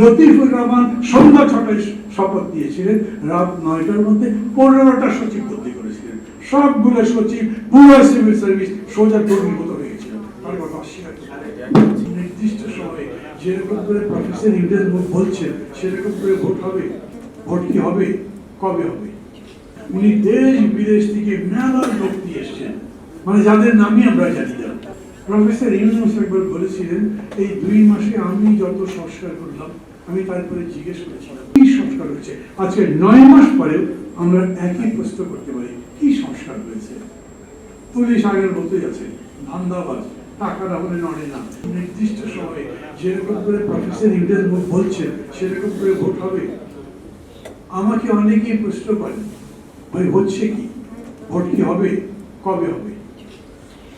লতিফুর রহমান সন্ধ্যা ছটায় শপথ দিয়েছিলেন রাত নয়টার মধ্যে পনেরোটা সচিব বদলি করেছিলেন। সবগুলো সচিব পুরো সিভিল সার্ভিস সোজা দুর্নীভূত হয়েছিল নির্দিষ্ট সময়ে যেরকম করে প্রফেসর ইউডেন বলছেন সেরকম করে ভোট হবে, ভোট কি হবে, কবে হবে? উনি দেশ বিদেশ থেকে মেলা লোক দিয়ে এসছেন। মানে যাদের নামই আমরা জানি না। প্রফেসর ইউনুস একবার বলেছিলেন, এই দুই মাসে আমি যত সংস্কার করলাম, আমি তারপরে জিজ্ঞেস করেছিলাম, কি সংস্কার হয়েছে? আজকে নয় মাস পরেও আমরা একই প্রশ্ন করতে পারি, কি সংস্কার হয়েছে? পুলিশ আগের মতোই আছে ধান্দাবাজ টাকার আমলে নড়ে না। নির্দিষ্ট সময়ে যেরকম করে প্রফেসর ইউডেন বলছেন, সেরকম করে ভোট হবে। আমাকে অনেকেই প্রশ্ন করেন, ভাই, হচ্ছে কি? ভোট কি হবে? কবে হবে?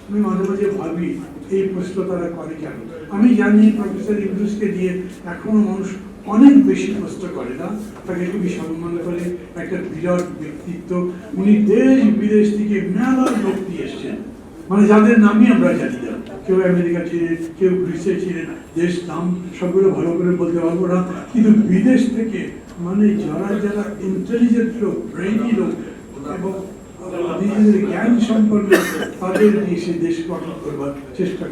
আমি মাঝে মাঝে ভাবি, এই প্রশ্ন তারা করে কেন? আমি জানি প্রফেসর ইউনুসকে দিয়ে এখনও মানুষ অনেক বেশি প্রশ্ন করে না। তাকে খুবই সম্মান করে একটা বিরাট ব্যক্তিত্ব। উনি দেশ বিদেশ থেকে মেলা লোক দিয়ে এসছেন। মানে যাদের নামই আমরা জানি না। কেউ আমেরিকা ছিলেন, কেউ গ্রিসে ছিলেন, দেশ নাম সবগুলো ভালো করে বলতে পারব না। কিন্তু বিদেশ থেকে মানে যারা যারা ইন্টেলিজেন্ট লোক ব্রেইনি লোক, এবং নিজেদের জ্ঞান সম্পন্ন তাদের দিয়ে সে দেশ গঠন করবার চেষ্টা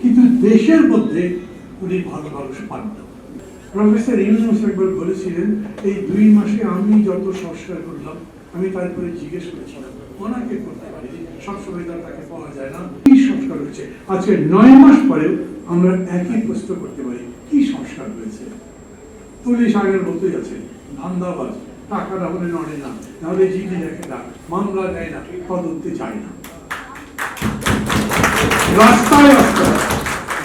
কিন্তু দেশের মধ্যে উনি ভালো পান প্রফেসর ইউনুস একবার বলেছিলেন, এই দুই মাসে আমি যত সংস্কার করলাম, আমি তারপরে জিজ্ঞেস করেছিলাম, ওনাকে করতে পারিনি। সবসময় তার তাকে পাওয়া যায় না। কি সংস্কার হয়েছে? আজকে নয় মাস পরেও আমরা একই প্রশ্ন করতে পারি, কি সংস্কার হয়েছে? পুলিশ আগের মতোই আছে, ধান্দাবাজ। টাকার আমলে নড়ে না। নাহলে জিডি দেখে না মামলা দেয় না, তদন্তে যায় না। রাস্তায় রাস্তায়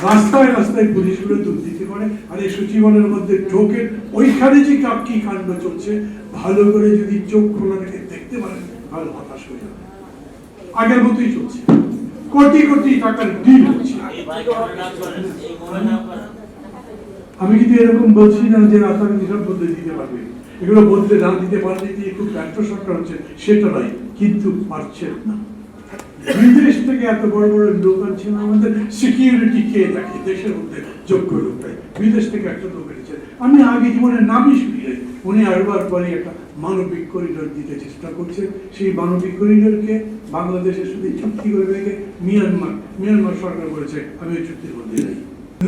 রাস্তায় রাস্তায় পুলিশগুলো দুর্নীতি করে, আর এই সচিবালয়ের মধ্যে ঢোকে, ওইখানে যে কাপ কি কাণ্ড চলছে, ভালো করে যদি চোখ খোলা রেখে দেখতে পারেন, তাহলে হতাশ হয়ে যাবে আগের মতোই চলছে। কোটি কোটি টাকার ডিল হচ্ছে। আমি কিন্তু এরকম বলছি না যে রাজনীতি সব বদলে দিতে পারবে। এগুলো বদলে না দিতে পারলে যে একটু ব্যর্থ সরকার হচ্ছে? সেটা নয়, কিন্তু পারছেন না। বিদেশ থেকে এত বড় বড় লোক আনছেন আমাদের সিকিউরিটি কে দেখে দেশের মধ্যে যোগ্য লোকটাই বিদেশ থেকে একটা লোক এনেছেন। আমি আগে জীবনে নামই শুনি উনি আরবার পরে একটা মানবিক করিডোর দিতে চেষ্টা করছেন। সেই মানবিক করিডোরকে বাংলাদেশের সাথে চুক্তি করে রেখে মিয়ানমার মিয়ানমার সরকার বলেছে, আমি ওই চুক্তির মধ্যে নেই।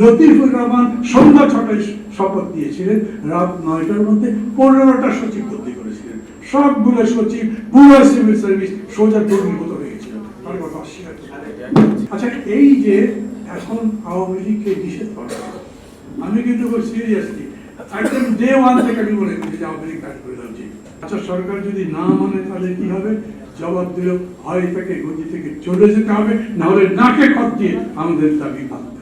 লতিফুর রহমান সন্ধ্যা ছটায় শপথ দিয়েছিলেন। রাত নয়টার মধ্যে পনেরোটা সচিব বদলি করেছিলেন। সবগুলো সচিব পুরো সিভিল সার্ভিস সোজা দুর্নীভূত হয়েছিল। আচ্ছা এই যে এখন আওয়ামী লীগকে নিষেধ করা আমি কিন্তু খুব সিরিয়াসলি একদম ডে ওয়ান থেকে আমি মনে করি যে আওয়ামী লীগ কাজ করে দেওয়া। আচ্ছা সরকার যদি না মানে তাহলে কি হবে? জবাব দিল, হয় তাকে গতি থেকে চলে যেতে হবে না হলে নাকে খত দিয়ে আমাদের দাবি মানতে